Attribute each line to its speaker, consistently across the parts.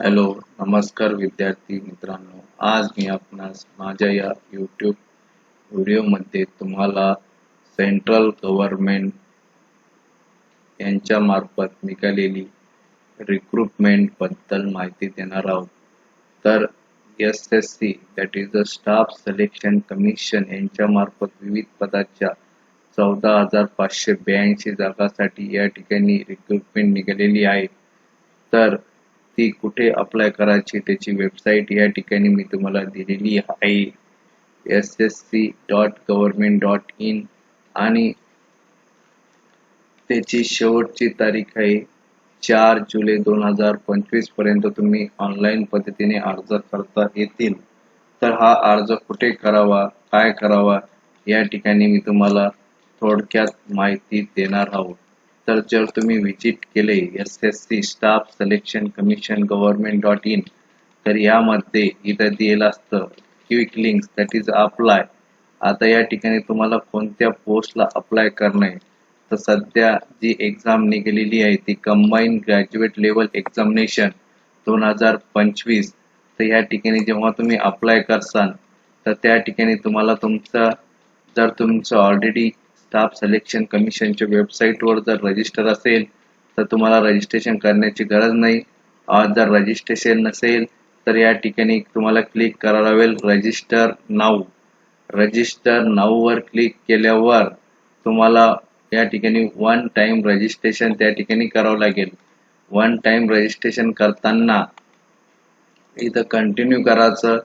Speaker 1: Hello नमस्कार विद्यार्थी मित्रांनो. आज मी आपणास माझ्या या यूट्यूब व्हिडिओमध्ये तुम्हाला सेंट्रल गव्हर्नमेंट यांच्या मार्फत निघालेली रिक्रुटमेंटबद्दल माहिती देणार आहोत. तर S S C that is the staff selection commission यांच्या मार्फत विविध पदाच्या चौदा हजार पाचशे ब्याऐंशी जागासाठी या ठिकाणी रिक्रुटमेंट निघालेली आहे. तर ती कुठे अप्लाय करायची त्याची वेबसाईट या ठिकाणी मी तुम्हाला दिलेली आहे. S S C dot government dot in आणि त्याची शेवटची तारीख आहे चार जुलै दोन हजार पंचवीसपर्यंत तुम्ही ऑनलाईन पद्धतीने अर्ज करता येतील. तर हा अर्ज कुठे करावा काय करावा या ठिकाणी मी तुम्हाला थोडक्यात माहिती देणार आहोत. तर जर तुम्ही विजिट केले S S C staff selection commission government dot in तर यामध्ये इथं दिलेलं असतं quick links that is apply आता या ठिकाणी तुम्हाला कोणत्या पोस्टला अप्लाय करणं आहे? तर सध्या जी एक्झाम निघालेली आहे ती कंबाईन ग्रॅज्युएट लेवल एक्झामिनेशन दोन हजार पंचवीस. तर या ठिकाणी जेव्हा तुम्ही अप्लाय करसाल तर त्या ठिकाणी तुम्हाला तुमचं जर तुमचं ऑलरेडी स्टाफ सिलेक्शन कमिशनच्या वेबसाईटवर जर रजिस्टर असेल तर तुम्हाला रजिस्ट्रेशन करण्याची गरज नाही. जर रजिस्ट्रेशन नसेल तर या ठिकाणी तुम्हाला क्लिक करावं लागेल रजिस्टर नाऊ रजिस्टर नाऊवर क्लिक केल्यावर तुम्हाला या ठिकाणी वन टाइम रजिस्ट्रेशन त्या ठिकाणी करावं लागेल. वन टाइम रजिस्ट्रेशन करताना इथं कंटिन्यू करायचं.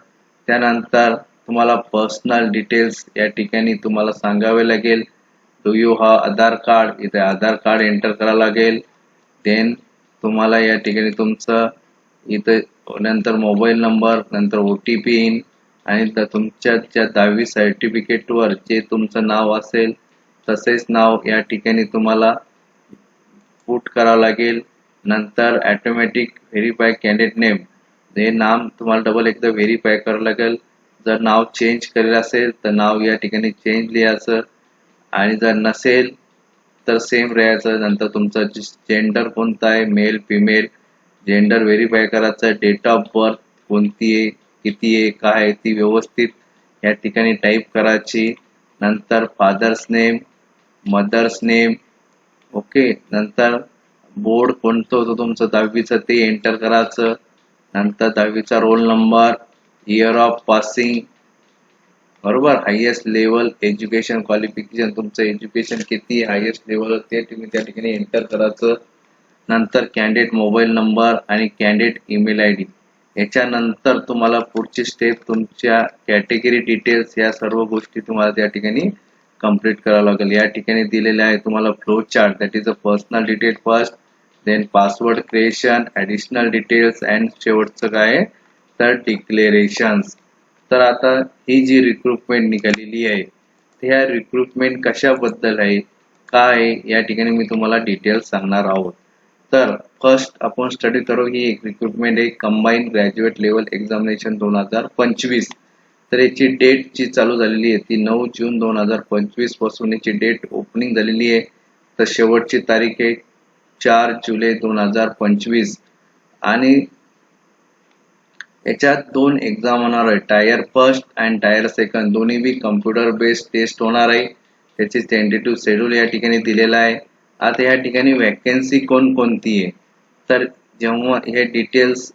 Speaker 1: त्यानंतर तुम्हाला पर्सनल डिटेल्स या ठिकाणी तुम्हाला सांगावे लागेल. डू यू हा आधार कार्ड इथे आधार कार्ड एंटर करावं लागेल. देन तुम्हाला या ठिकाणी तुमचं इथं नंतर मोबाईल नंबर नंतर ओ टी पी येईन आणि तुमच्या ज्या दहावी सर्टिफिकेटवर जे तुमचं नाव असेल तसेच नाव या ठिकाणी तुम्हाला पुट करावं लागेल. नंतर ॲटोमॅटिक व्हेरीफाय कॅन्डिडेट नेम हे नाम तुम्हाला डबल एकदा व्हेरीफाय करावं लागेल. जर नाव चेंज केलेलं असेल तर नाव या ठिकाणी चेंज लिहायचं. आणि जर नसेल तर सेम राहायचं. नंतर तुमचं जेंडर कोणतं आहे मेल फिमेल जेंडर व्हेरीफाय करायचं. डेट ऑफ बर्थ कोणती आहे किती आहे काय आहे ती व्यवस्थित या ठिकाणी टाईप करायची. नंतर father's name mother's name okay नंतर बोर्ड कोणतं होतं तुमचं दहावीचं ते एंटर करायचं. नंतर दहावीचा roll number year of passing बरोबर? हायेस्ट लेवल एज्युकेशन क्वालिफिकेशन तुमचं एज्युकेशन किती हायेस्ट लेवल ते तुम्ही त्या ठिकाणी एंटर करायचं. नंतर कॅन्डिडेट मोबाईल नंबर आणि कॅन्डिडेट ईमेल आय डी याच्यानंतर तुम्हाला पुढची स्टेप तुमच्या कॅटेगरी डिटेल्स या सर्व गोष्टी तुम्हाला त्या ठिकाणी कंप्लीट करावं लागेल. या ठिकाणी दिलेले आहे तुम्हाला flow chart that is a personal detail first then password creation additional details and शेवटचं काय आहे? तर डिक्लेरेशन्स तर आता ही जी रिक्रुटमेंट निघालेली आहे ह्या रिक्रुटमेंट कशाबद्दल आहे काय आहे या ठिकाणी मी तुम्हाला डिटेल्स सांगणार आहोत. तर फर्स्ट आपण स्टडी करू ही एक रिक्रुटमेंट आहे कंबाईन ग्रॅज्युएट लेवल एक्झामिनेशन दोन हजार पंचवीस. तर याची डेट जी चालू झालेली आहे ती नऊ जून दोन हजार पंचवीसपासून याची डेट ओपनिंग झालेली आहे. तर शेवटची तारीख आहे चार जुलै दोन हजार पंचवीस. आणि याच्यात दोन एक्झाम होणार आहे. Tier first and tier second दोन्ही बी कम्प्युटर बेस्ड टेस्ट होणार आहे. त्याची टेंटेटिव्ह शेड्यूल या ठिकाणी दिलेला आहे. आता या ठिकाणी वॅकन्सी कोणकोणती आहे? तर जेव्हा हे डिटेल्स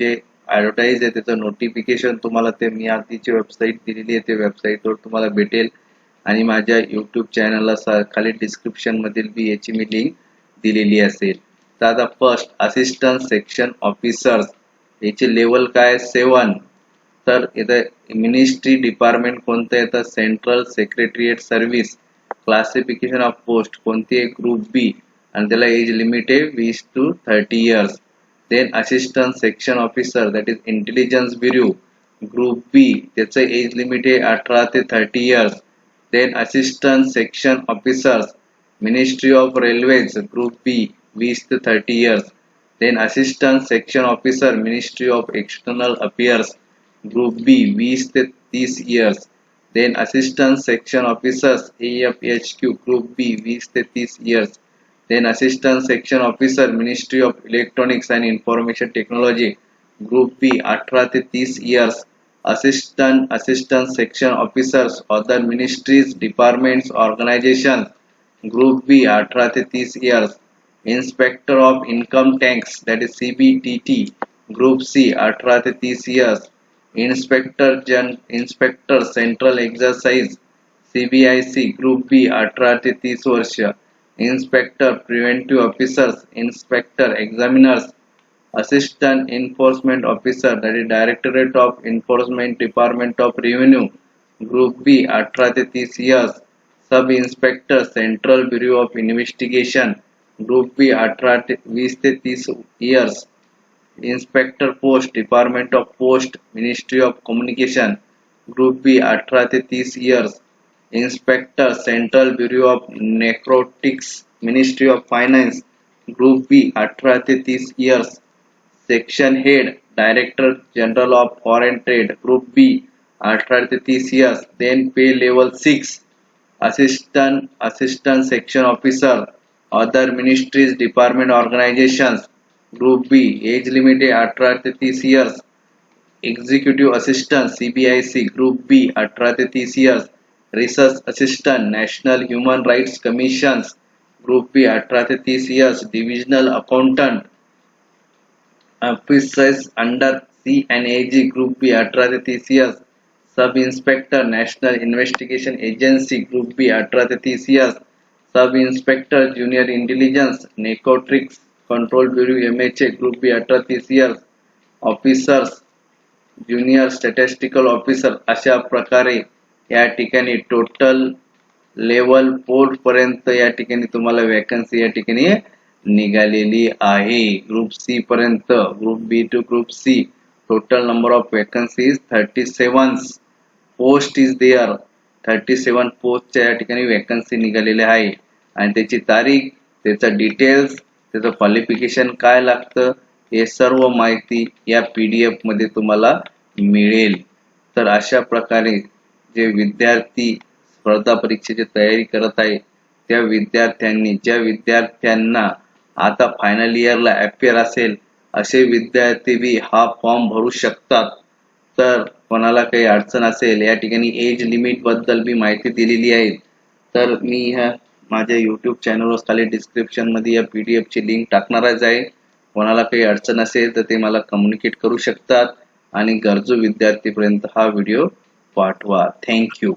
Speaker 1: जे ॲडव्हर्टाईज आहे त्याचं नोटिफिकेशन तुम्हाला ते मी आधीची वेबसाईट दिलेली आहे. ते वेबसाईटवर तुम्हाला भेटेल. आणि माझ्या यूट्यूब चॅनलला खाली डिस्क्रिप्शनमधील बी याची मी लिंक दिलेली असेल. तर आता फर्स्ट असिस्टंट सेक्शन ऑफिसर्स याची लेवल काय? सेवन तर इथं मिनिस्ट्री डिपार्टमेंट कोणतं येतं central secretariat service classification of post कोणती आहे? ग्रुप बी आणि त्याला एज लिमिट आहे वीस two thirty years then assistant section officer that is intelligence bureau group B त्याचं एज लिमिट आहे अठरा ते thirty years then assistant section officers ministry of railways group B वीस ते thirty years Then Assistant Section Officer Ministry of External Affairs Group B 20 years. Then Assistant Section Officers AFHQ Group B 20 years. Then Assistant Section Officer Ministry of Electronics and Information Technology Group B 18 years. Assistant Assistant Section Officers other ministries, departments, organizations Group B 18 years. inspector of income tax that is cbtt group c अठरा ते तीस years inspector gen inspector central exercise CBIC group B अठरा ते तीस वर्ष inspector preventive officers inspector examiners assistant enforcement officer that is directorate of enforcement department of revenue group B अठरा ते तीस years sub inspector central bureau of investigation group B अठरा ते वीस ते तीस years inspector post department of post ministry of communication group B अठरा ते तीस years inspector central bureau of narcotics ministry of finance group B अठरा ते तीस years section head director general of foreign trade group B अठरा ते तीस years then pay level six assistant assistant section officer other ministries department organisations group B age limit आहे अठरा ते तीस years executive assistant CBIC group B अठरा ते तीस years research assistant national human rights commissions group B अठरा ते तीस years divisional accountant officers under C N A G group B अठरा ते तीस years sub inspector national investigation agency group B अठरा ते तीस years Sub inspector junior intelligence narcotics control bureau M H A group B अठरा तीस years officers junior statistical officer अशा प्रकारे या ठिकाणी टोटल लेवल फोर पर्यंत या ठिकाणी तुम्हाला वॅकन्सी या ठिकाणी निघालेली आहे. ग्रुप सी पर्यंत group B to group C total number of vacancy is thirty seven post is there thirty seven पोस्टच्या या ठिकाणी वॅकन्सी निघालेल्या आहे. आणि त्याची तारीख त्याचा डिटेल्स त्याचं क्वालिफिकेशन काय लागतं हे सर्व माहिती या पी डी एफमध्ये तुम्हाला मिळेल. तर अशा प्रकारे जे विद्यार्थी स्पर्धा परीक्षेची तयारी करत आहे त्या विद्यार्थ्यांनी ज्या विद्यार्थ्यांना आता फायनल इयरला अपियर असेल असे विद्यार्थी बी हा फॉर्म भरू शकतात. तर कोणाला काही अडचण असेल या ठिकाणी एज लिमिटबद्दल मी माहिती दिलेली आहे. तर मी ह्या माझ्या युट्यूब चॅनलवर खाली डिस्क्रिप्शनमध्ये या पी डी एफची लिंक टाकणारच आहे. कोणाला काही अडचण असेल तर ते मला कम्युनिकेट करू शकतात. आणि गरजू विद्यार्थीपर्यंत हा व्हिडिओ पाठवा. थँक्यू